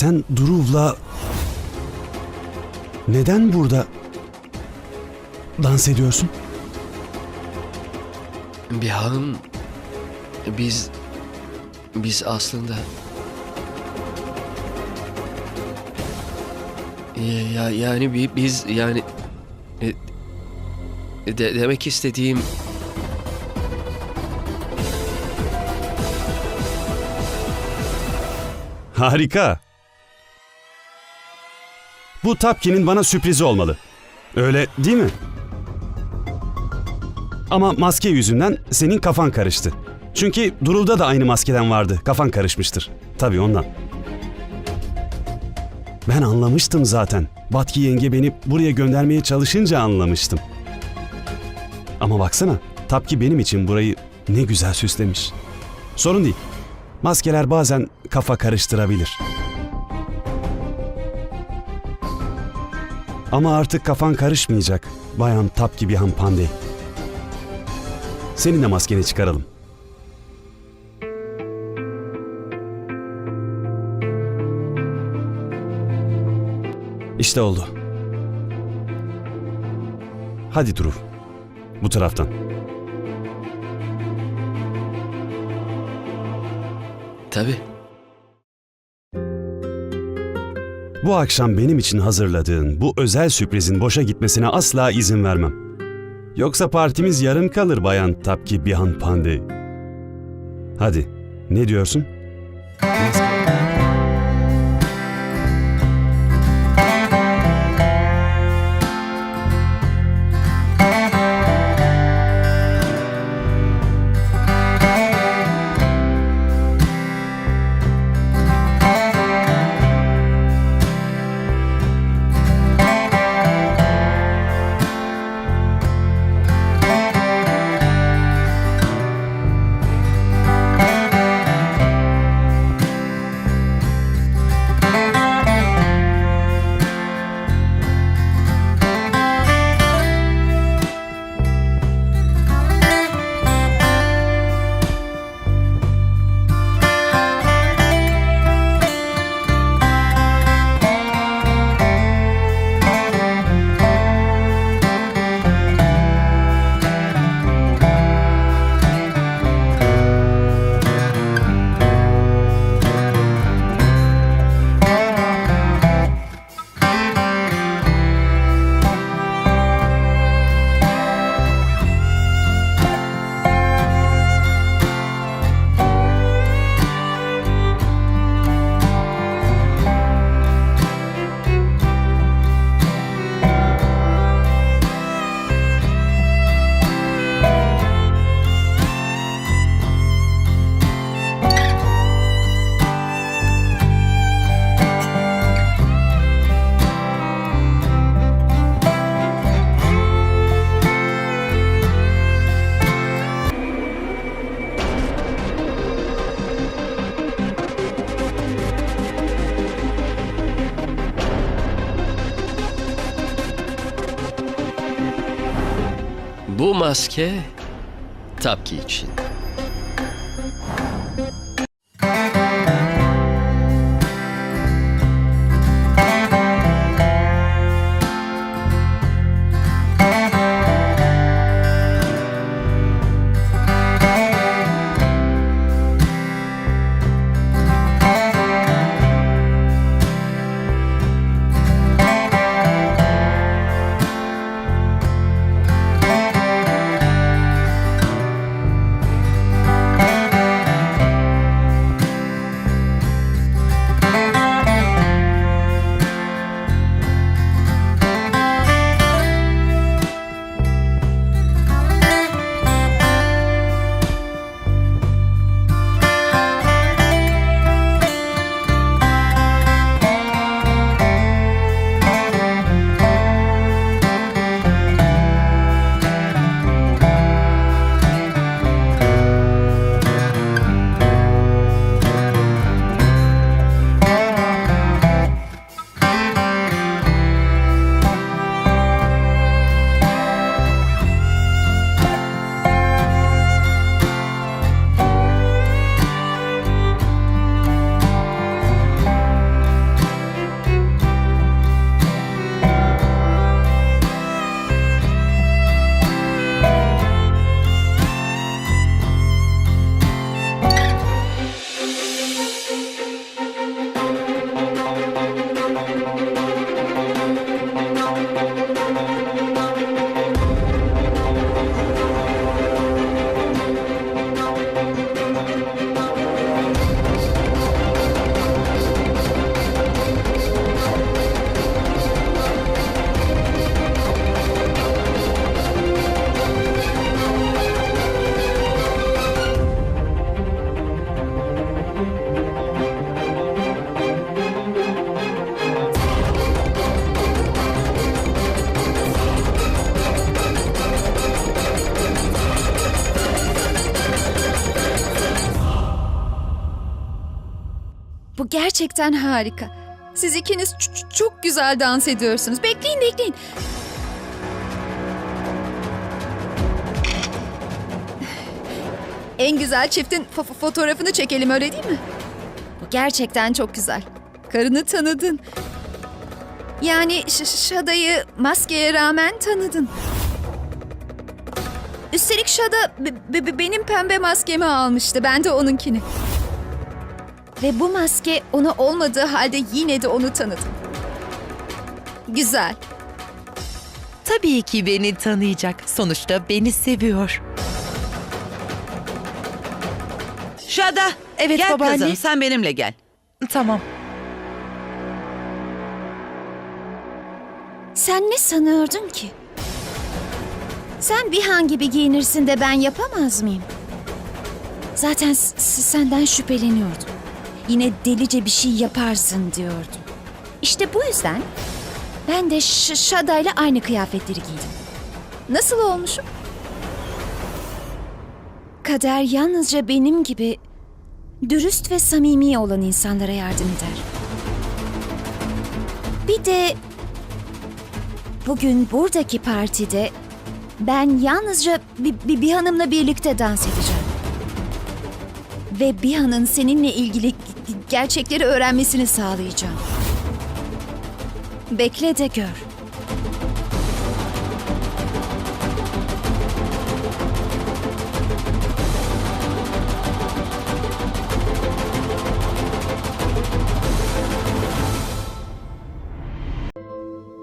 Sen Duruv'la neden burada dans ediyorsun? Bihan biz biz aslında ya, ya- yani bi- biz yani e, de, demek istediğim Harika. Bu Tapki'nin bana sürprizi olmalı. Öyle değil mi? Ama maske yüzünden senin kafan karıştı. Çünkü Durul'da da aynı maskeden vardı. Kafan karışmıştır. Tabii ondan. Ben anlamıştım zaten. Batki yenge beni buraya göndermeye çalışınca anlamıştım. Ama baksana, Tapki benim için burayı ne güzel süslemiş. Sorun değil. Maskeler bazen kafa karıştırabilir. Ama artık kafan karışmayacak. Bayan Tapki Bihan Pandey. Senin de maskeni çıkaralım. İşte oldu. Hadi Durur. Bu taraftan. tabii Bu akşam benim için hazırladığın bu özel sürprizin boşa gitmesine asla izin vermem. Yoksa partimiz yarım kalır Bayan Tapki Bihan Pandey. Hadi, ne diyorsun? Bu maske Tapki için. Gerçekten harika. Siz ikiniz çok güzel dans ediyorsunuz. Bekleyin, bekleyin. En güzel çiftin fo- fo- fotoğrafını çekelim öyle değil mi? Bu gerçekten çok güzel. Karını tanıdın. Yani Şada'yı maskeye rağmen tanıdın. Üstelik Şada be- be- benim pembe maskemi almıştı. Ben de onunkini. Ve bu maske ona olmadığı halde yine de onu tanıdım. Güzel. Tabii ki beni tanıyacak. Sonuçta beni seviyor. Şada. Evet gel babaanne. kızım sen benimle gel. Tamam. Sen ne sanıyordun ki? Sen bir han gibi giyinirsin de ben yapamaz mıyım? Zaten senden şüpheleniyordum. Yine delice bir şey yaparsın diyordum. İşte bu yüzden ben de Ş- Şada'yla aynı kıyafetleri giydim. Nasıl olmuşum? Kader yalnızca benim gibi dürüst ve samimi olan insanlara yardım eder. Bir de Bugün buradaki partide ben yalnızca bir, bir, bir hanımla birlikte dans edeceğim. Ve Biha'nın seninle ilgili gerçekleri öğrenmesini sağlayacağım. Bekle de gör.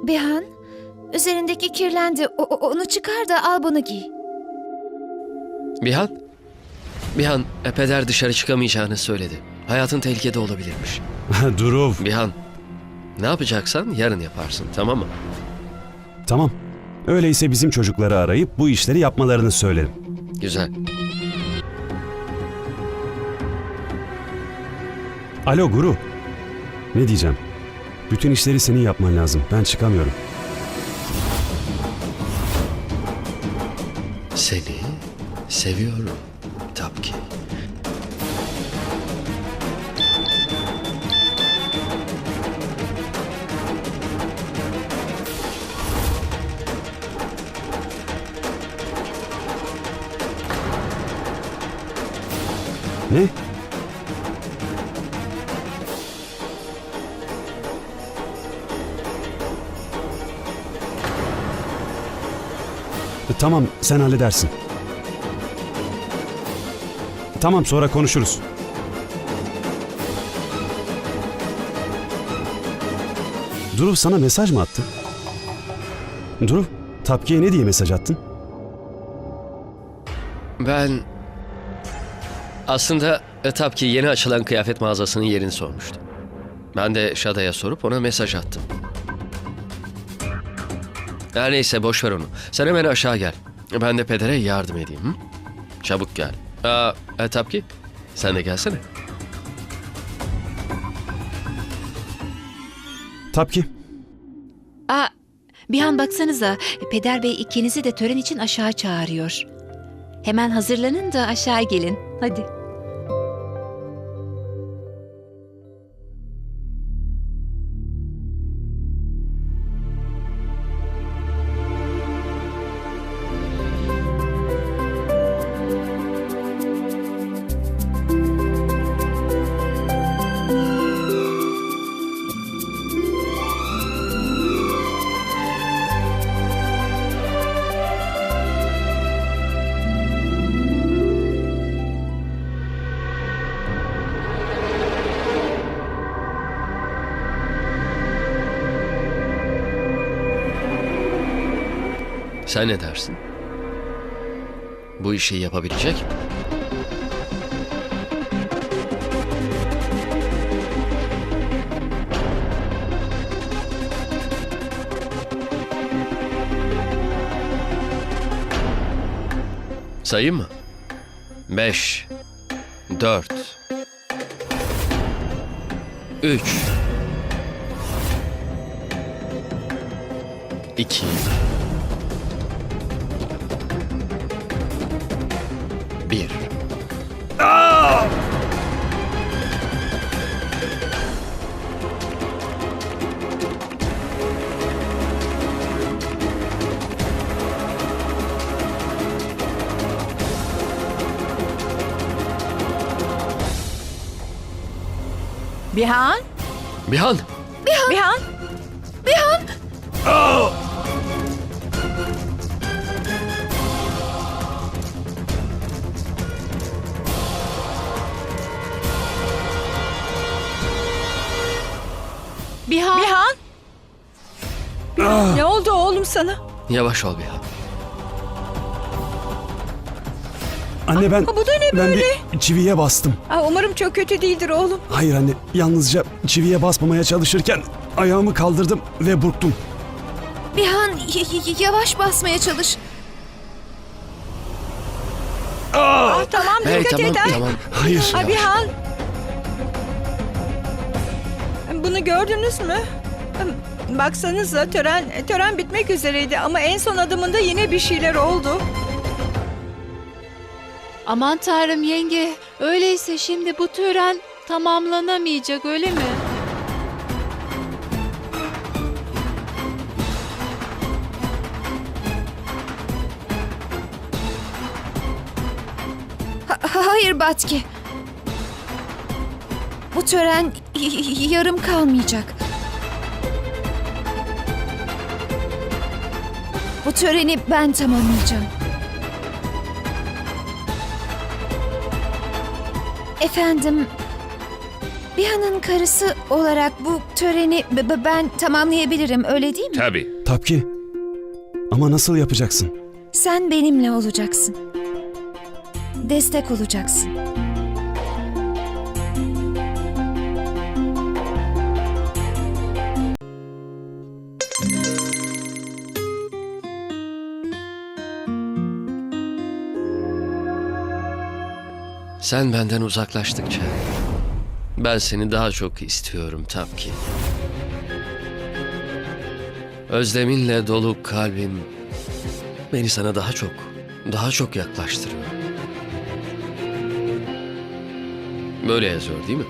Bihan, üzerindeki kirlendi. O- onu çıkar da al bunu giy. Bihan? Bihan, e, peder dışarı çıkamayacağını söyledi. Hayatın tehlikede olabilirmiş. Duruv. Bihan, ne yapacaksan yarın yaparsın tamam mı? Tamam. Öyleyse bizim çocukları arayıp bu işleri yapmalarını söylerim. Güzel. Alo Guru. Ne diyeceğim? Bütün işleri senin yapman lazım. Ben çıkamıyorum. Seni seviyorum ki. Ne? E, Tamam, sen halledersin. Tamam, sonra konuşuruz. Duruv sana mesaj mı attı? Duruv, Tapki'ye ne diye mesaj attın? Ben aslında e, tabii ki yeni açılan kıyafet mağazasının yerini sormuştum. Ben de Şada'ya sorup ona mesaj attım. Her neyse boş ver onu. Sen hemen aşağı gel. Ben de pedere yardım edeyim. Hı? Çabuk gel. Aa, e, tabii ki. Sen de gelsene. Tapki, Aa, bir an baksanıza. Peder Bey ikinizi de tören için aşağı çağırıyor. Hemen hazırlanın da aşağı gelin. Hadi. Sen ne dersin? Bu işi yapabilecek mi? Sayayım mı? Beş, dört, üç, iki, bir. Bihan? Bihan? Bihan? Bihan? Bihan? Aa! Ne oldu oğlum sana? Yavaş ol Bihan. Anne ben... bu da ne Ben bir çiviye bastım. Aa, umarım çok kötü değildir oğlum. Hayır anne, yalnızca çiviye basmamaya çalışırken ayağımı kaldırdım ve burktum. Bihan y- y- yavaş basmaya çalış. Ah, tamam Hey dikkat tamam et. ha. tamam. Hayır. Aa. Bihan. Bunu gördünüz mü? Baksanıza tören tören bitmek üzereydi ama en son adımında yine bir şeyler oldu. Aman tanrım yenge. Öyleyse şimdi bu tören tamamlanamayacak öyle mi? Ha- hayır Batki. Bu tören yarım kalmayacak. Bu töreni ben tamamlayacağım. Efendim, Bihan'ın karısı olarak bu töreni ben tamamlayabilirim, öyle değil mi? Tabii. Tapki. Ama nasıl yapacaksın? Sen benimle olacaksın. Destek olacaksın. Sen benden uzaklaştıkça ben seni daha çok istiyorum Tapki. Özleminle dolu kalbim beni sana daha çok, daha çok yaklaştırıyor. Böyle yazıyor değil mi?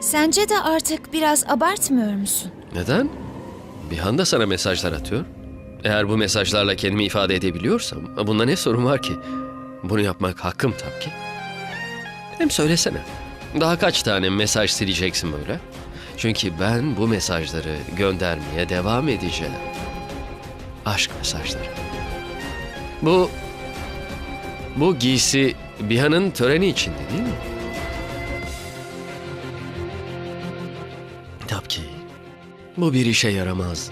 Sence de artık biraz abartmıyor musun? Neden? Bir anda sana mesajlar atıyor. Eğer bu mesajlarla kendimi ifade edebiliyorsam bunda ne sorun var ki? Bunu yapmak hakkım tabii ki. Hem söylesene. Daha kaç tane mesaj sileceksin böyle? Çünkü ben bu mesajları göndermeye devam edeceğim. Aşk mesajları. Bu... Bu giysi Biha'nın töreni içinde değil mi? Tabii ki. Bu bir işe yaramaz.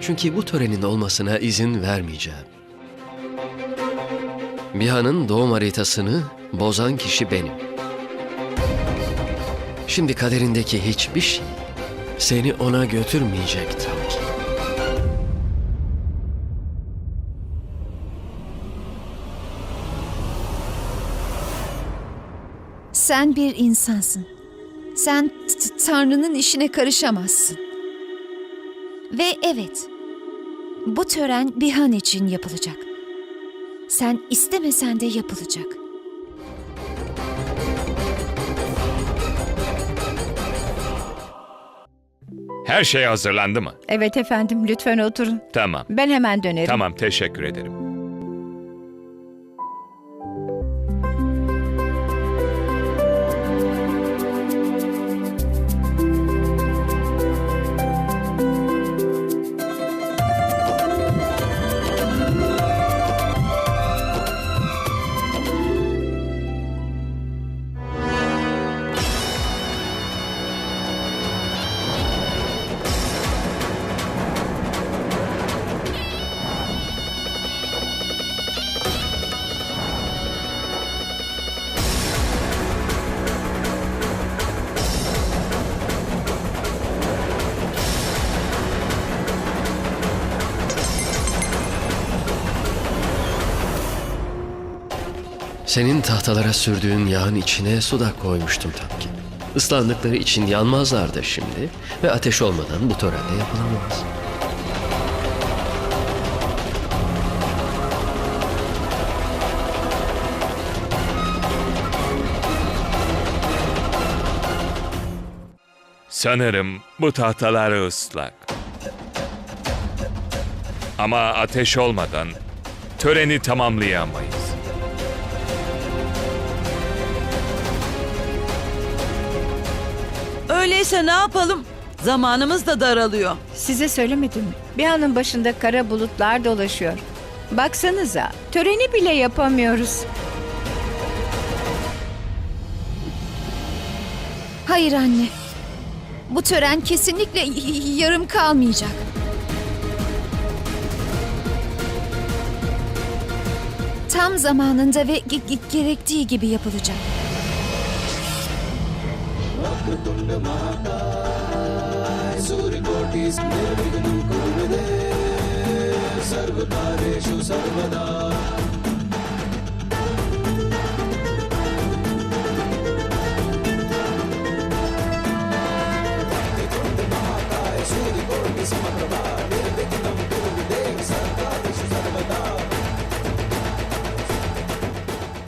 Çünkü bu törenin olmasına izin vermeyeceğim. Biha'nın doğum haritasını bozan kişi benim. Şimdi kaderindeki hiçbir şey seni ona götürmeyecek ki. Sen bir insansın. Sen Tanrı'nın işine karışamazsın. Ve evet, bu tören Bihan için yapılacak. Sen istemesen de yapılacak. Her şey hazırlandı mı? Evet efendim lütfen oturun. Tamam. Ben hemen dönerim. Tamam, teşekkür ederim. Senin tahtalara sürdüğün yağın içine su da koymuştum tabii ki. Islandıkları için yanmazlardı şimdi ve ateş olmadan bu törende yapılamaz. Sanırım bu tahtalar ıslak. Ama ateş olmadan töreni tamamlayamayız. Öyleyse ne yapalım? Zamanımız da daralıyor. Size söylemedim mi? Bir anın başında kara bulutlar dolaşıyor. Baksanıza, töreni bile yapamıyoruz. Hayır anne. Bu tören kesinlikle yarım kalmayacak. Tam zamanında ve ge- ge- gerektiği gibi yapılacak.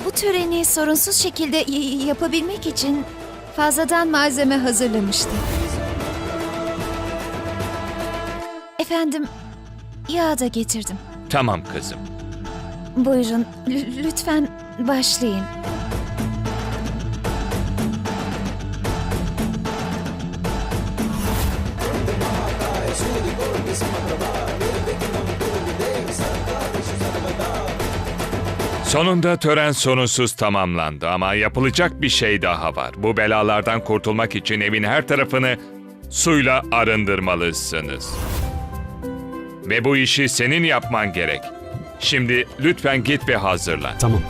Bu töreni sorunsuz şekilde yapabilmek için fazladan malzeme hazırlamıştı. Efendim, yağ da getirdim. Tamam kızım. Buyurun, lü- lütfen başlayın. Sonunda tören sorunsuz tamamlandı ama yapılacak bir şey daha var. Bu belalardan kurtulmak için evin her tarafını suyla arındırmalısınız. Ve bu işi senin yapman gerek. Şimdi lütfen git ve hazırlan. Tamam.